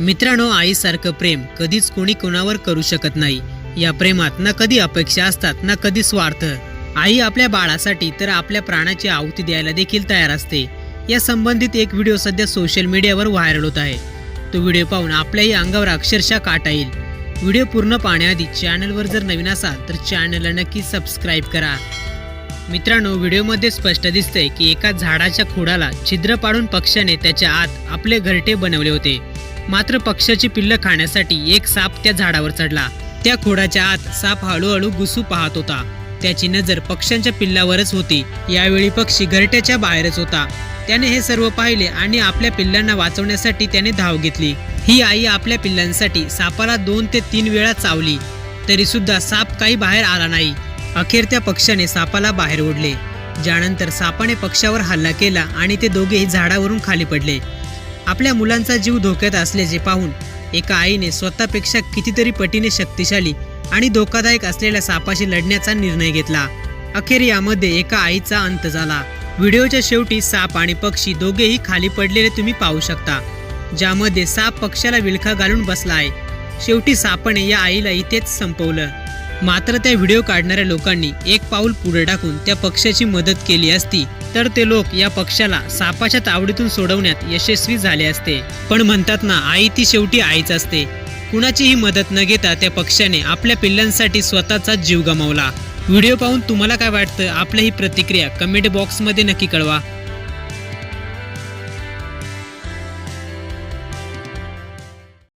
मित्रांनो आईसारखं प्रेम कधीच कोणी कोणावर करू शकत नाही. या प्रेमात ना कधी अपेक्षा असतात ना कधी स्वार्थ. आई आपल्या बाळासाठी तर आपल्या प्राणाची आहुती द्यायला देखील तयार असते. या संबंधित एक व्हिडिओ सध्या सोशल मीडियावर व्हायरल होत आहे. तो व्हिडिओ पाहून आपल्याही अंगावर अक्षरशः काटा येईल. व्हिडिओ पूर्ण पाहण्याआधी चॅनलवर जर नवीन असाल तर चॅनलला नक्की सबस्क्राईब करा. मित्रांनो व्हिडिओमध्ये स्पष्ट दिसतंय की एका झाडाच्या खोडाला छिद्र पाडून पक्ष्याने त्याच्या आत आपले घरटे बनवले होते. मात्र पक्ष्याची पिल्लं खाण्यासाठी एक साप त्या झाडावर चढला. त्या खोडाच्या आत साप हळूहळू घुसू पाहत होता. त्याची नजर पक्ष्यांच्या पिल्लावरच होती. यावेळी पक्षी घरट्याच्या बाहेरच होता. त्याने हे सर्व पाहिले आणि आपल्या पिल्लांना वाचवण्यासाठी त्याने धाव घेतली. ही आई आपल्या पिल्लांसाठी सापाला दोन ते तीन वेळा चावली. तरी सुद्धा साप काही बाहेर आला नाही. अखेर त्या पक्ष्याने सापाला बाहेर ओढले. ज्यानंतर सापाने पक्षावर हल्ला केला आणि ते दोघेही झाडावरून खाली पडले. आपल्या मुलांचा जीव धोक्यात असल्याचे पाहून एका आईने स्वतःपेक्षा कितीतरी पटीने शक्तिशाली आणि धोकादायक असलेल्या सापाशी लढण्याचा निर्णय घेतला. अखेर यामध्ये एका आईचा अंत झाला. व्हिडिओच्या शेवटी साप आणि पक्षी दोघेही खाली पडलेले तुम्ही पाहू शकता ज्यामध्ये साप पक्षाला विळखा घालून बसला आहे शेवटी सापाने या आईला इथेच संपवलं. मात्र त्या व्हिडिओ काढणाऱ्या लोकांनी एक पाऊल पुढे टाकून त्या पक्षाची मदत केली असती तर ते लोक या पक्षाला सापाच्या तावडीतून सोडवण्यात यशस्वी झाले असते. पण म्हणतात ना आई ती शेवटी आईच असते. कुणाचीही मदत न घेता त्या पक्षाने आपल्या पिल्लांसाठी स्वतःचा जीव गमावला. व्हिडिओ पाहून तुम्हाला काय वाटतं? आपल्या ही प्रतिक्रिया कमेंट बॉक्समध्ये नक्की कळवा.